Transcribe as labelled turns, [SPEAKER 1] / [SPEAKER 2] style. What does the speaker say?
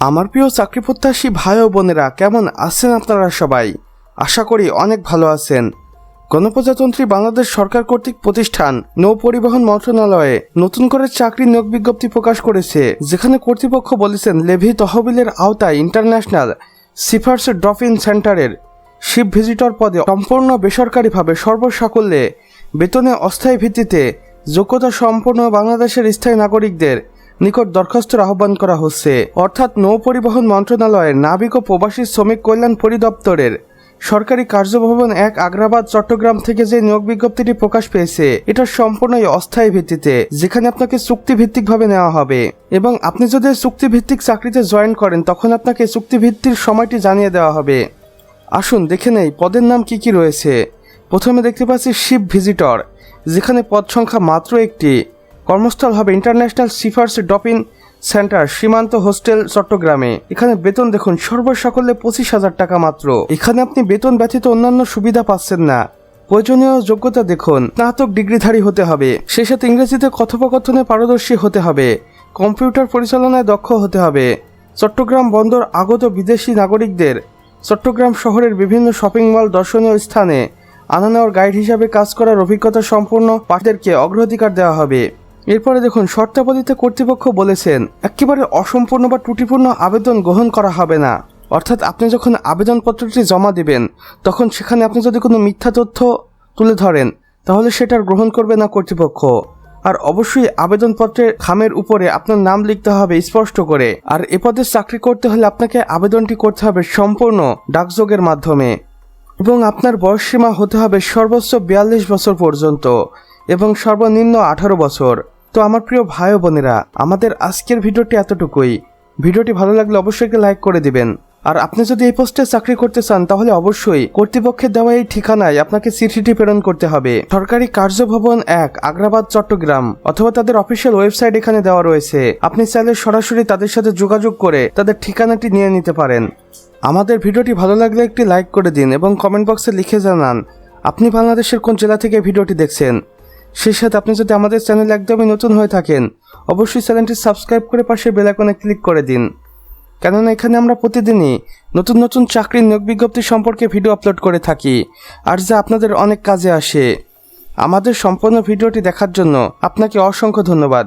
[SPEAKER 1] আমার প্রিয় চাকরি প্রত্যাশী ভাই ও বোনেরা, কেমন আছেন আপনারা সবাই? আশা করি অনেক ভালো আছেন। গণপ্রজাতন্ত্রী বাংলাদেশ সরকার কর্তৃক প্রতিষ্ঠান নৌ পরিবহন মন্ত্রণালয়ে নতুন করে চাকরি নিয়োগ বিজ্ঞপ্তি প্রকাশ করেছে, যেখানে কর্তৃপক্ষ বলেছেন লেভি তহবিলের আওতায় ইন্টারন্যাশনাল সিফার্স ড্রপ-ইন সেন্টারের শিপ ভিজিটর পদে সম্পূর্ণ বেসরকারিভাবে সর্বসাকল্যে বেতনে অস্থায়ী ভিত্তিতে যোগ্যতা সম্পন্ন বাংলাদেশের স্থায়ী নাগরিকদের নিকট দরখাস্তের আহ্বান করা হচ্ছে। অর্থাৎ নৌ পরিবহন মন্ত্রণালয়ের নাবিক ও প্রবাসী শ্রমিক কল্যাণ পরিদপ্তরের সরকারি কার্যভবন এক আগ্রাবাদ, চট্টগ্রাম থেকে যে নিয়োগ বিজ্ঞপ্তিটি প্রকাশ পেয়েছে, এটা সম্পূর্ণই অস্থায়ী ভিত্তিতে, যেখানে আপনাকে চুক্তিভিত্তিকভাবে নেওয়া হবে। এবং আপনি যদি চুক্তিভিত্তিক চাকরিতে জয়েন করেন, তখন আপনাকে চুক্তিভিত্তির সময়টি জানিয়ে দেওয়া হবে। আসুন দেখে নেই, পদের নাম কি কি রয়েছে। প্রথমে দেখতে পাচ্ছি শিপ ভিজিটর, যেখানে পদ সংখ্যা মাত্র একটি। কর্মস্থল হবে international seafarers drop in centre সীমান্ত হোস্টেল, চট্টগ্রামে। এখানে বেতন দেখুন সর্বসকলে পঁচিশ হাজার টাকা মাত্র। এখানে আপনি বেতন ব্যতীত অন্যান্য সুবিধা পাচ্ছেন না। প্রয়োজনীয় যোগ্যতা দেখুন, স্নাতক ডিগ্রিধারী হতে হবে। সেই সাথে ইংরেজিতে কথোপকথনে পারদর্শী হতে হবে। কম্পিউটার পরিচালনায় দক্ষ হতে হবে। চট্টগ্রাম বন্দর আগত বিদেশি নাগরিকদের চট্টগ্রাম শহরের বিভিন্ন শপিং মল দর্শনীয় স্থানে আনা নেওয়ার গাইড হিসাবে কাজ করার অভিজ্ঞতা সম্পন্ন পাঠীদেরকে অগ্রাধিকার দেওয়া হবে। এরপরে দেখুন, শর্তাবলীতে কর্তৃপক্ষ বলেছেন, একেবারে অসম্পূর্ণ বা ত্রুটিপূর্ণ আবেদন গ্রহণ করা হবে না। অর্থাৎ আপনি যখন আবেদনপত্রটি জমা দিবেন, তখন সেখানে আপনি যদি কোনো মিথ্যা তথ্য তুলে ধরেন, তাহলে সেটার গ্রহণ করবে না কর্তৃপক্ষ। আর অবশ্যই আবেদনপত্রের খামের উপরে আপনার নাম লিখতে হবে স্পষ্ট করে। আর এ পদে চাকরি করতে হলে আপনাকে আবেদনটি করতে হবে সম্পূর্ণ ডাকযোগের মাধ্যমে। এবং আপনার বয়সসীমা হতে হবে সর্বোচ্চ বিয়াল্লিশ বছর পর্যন্ত। এবং সর্বনিম্ন আঠারো বছর। তো আমার প্রিয় ভাই বোনেরা, আমাদের আজকের ভিডিওটি এতটুকুই। ভিডিওটি ভালো লাগলে অবশ্যই লাইক করে দিবেন। আর আপনি যদি এই পোস্টে চাকরি করতে চান, তাহলে অবশ্যই কর্তৃপক্ষের দেওয়া এই ঠিকানায় আপনাকে চিঠিটি প্রেরণ করতে হবে। সরকারি কার্যভবন এক, আগ্রাবাদ, চট্টগ্রাম, অথবা তাদের অফিসিয়াল ওয়েবসাইট এখানে দেওয়া রয়েছে। আপনি চাইলে সরাসরি তাদের সাথে যোগাযোগ করে তাদের ঠিকানাটি নিয়ে নিতে পারেন। আমাদের ভিডিওটি ভালো লাগলে একটি লাইক করে দিন এবং কমেন্ট বক্সে লিখে জানান, আপনি বাংলাদেশের কোন জেলা থেকে ভিডিওটি দেখছেন? সেই সাথে আপনি যদি আমাদের চ্যানেল একদমই নতুন হয়ে থাকেন, অবশ্যই চ্যানেলটি সাবস্ক্রাইব করে পাশে বেলাকনে ক্লিক করে দিন। কেননা এখানে আমরা প্রতিদিনই নতুন নতুন চাকরির নিয়োগ বিজ্ঞপ্তি সম্পর্কে ভিডিও আপলোড করে থাকি, আর যা আপনাদের অনেক কাজে আসে। আমাদের সম্পূর্ণ ভিডিওটি দেখার জন্য আপনাকে অসংখ্য ধন্যবাদ।